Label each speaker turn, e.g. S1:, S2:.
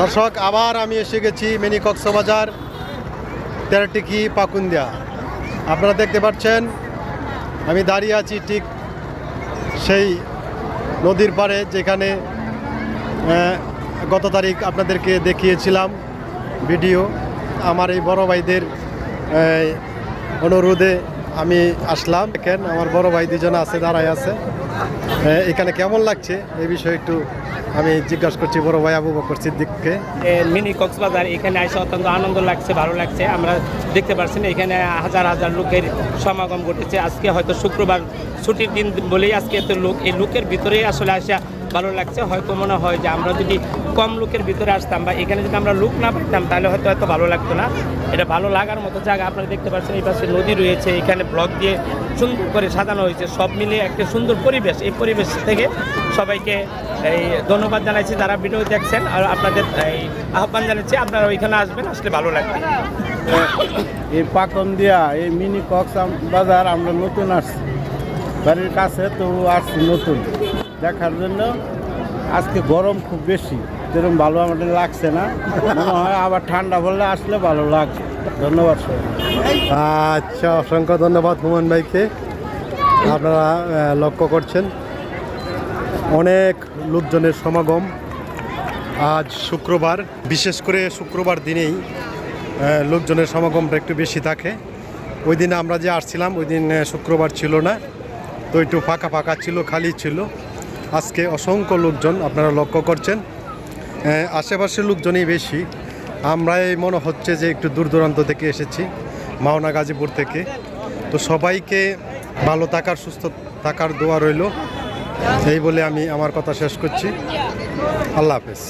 S1: দর্শক, আবার আমি এসে গেছি মিনি কক্সবাজার, তেরোটিকি, পাকুন্দিয়া। আপনারা দেখতে পাচ্ছেন, আমি দাঁড়িয়ে আছি ঠিক সেই নদীর পাড়ে যেখানে গত তারিখ আপনাদেরকে দেখিয়েছিলাম ভিডিও। আমার এই বড় ভাইদের অনুরোধে আমি আসলাম। দেখেন, আমার বড় ভাই দুজন আছে, দাঁড়ায় আছে। এখানে কেমন লাগছে? এই বিষয়ে একটু আমি জিজ্ঞাসা করছি, বড় ভাই আবু বকর সিদ্দিককে।
S2: মিনি কক্সবাজার, এখানে এসে অত্যন্ত আনন্দ লাগছে, ভালো লাগছে। আমরা দেখতে পাচ্ছি এখানে হাজার হাজার লোকের সমাগম ঘটেছে। আজকে হয়তো শুক্রবার ছুটির দিন বলেই আজকে এত লোক, এই লোকের ভিতরেই আসলে আসা ভালো লাগছে। হয়তো মনে হয় যে আমরা যদি কম লোকের ভিতরে আসতাম বা এখানে যদি আমরা লোক না পাইতাম, তাহলে হয়তো এত ভালো লাগতো না। এটা ভালো লাগার মতো জায়গা আপনারা দেখতে পাচ্ছেন, এই পাশে নদী রয়েছে, এখানে ব্লক দিয়ে সুন্দর করে সাজানো হয়েছে। সব মিলিয়ে একটা সুন্দর পরিবেশ। এই পরিবেশ থেকে সবাইকে এই ধন্যবাদ জানাইছি যারা ভিডিও দেখছেন আর আপনাদের এই আহ্বান জানাচ্ছি, আপনারা ওইখানে আসবেন, আসলে ভালো লাগবে।
S3: এই পাকন দিয়া, এই মিনি কক্স বাজার আমরা নতুন আসছি। বাড়ির কাছে তো আসছি নতুন। দেখার জন্য আজকে গরম খুব বেশি। যেরকম ভালো আমাদের লাগছে না হয় আবার ঠান্ডা পড়লে আসলে ভালো লাগছে। ধন্যবাদ সবাই
S1: আচ্ছা অসংখ্য ধন্যবাদ হুমান ভাইকে। আপনারা লক্ষ্য করছেন। অনেক লোকজনের সমাগম আজ শুক্রবার। বিশেষ করে শুক্রবার দিনেই লোকজনের সমাগমটা একটু বেশি থাকে। ওই দিন আমরা যে আসছিলাম, ওই দিন শুক্রবার ছিল না। তো একটু ফাঁকা ফাঁকা ছিল, খালি ছিল। আজকে অসংখ্য লোকজন আপনারা লক্ষ্য করছেন। আশেপাশের লোকজনই বেশি। আমরাই মনে হচ্ছে যে একটু দূর দূরান্ত থেকে এসেছি, মাওনা গাজীপুর থেকে। তো সবাইকে ভালো থাকার, সুস্থ থাকার দোয়া রইল। এই বলে আমি আমার কথা শেষ করছি। আল্লাহ হাফেজ।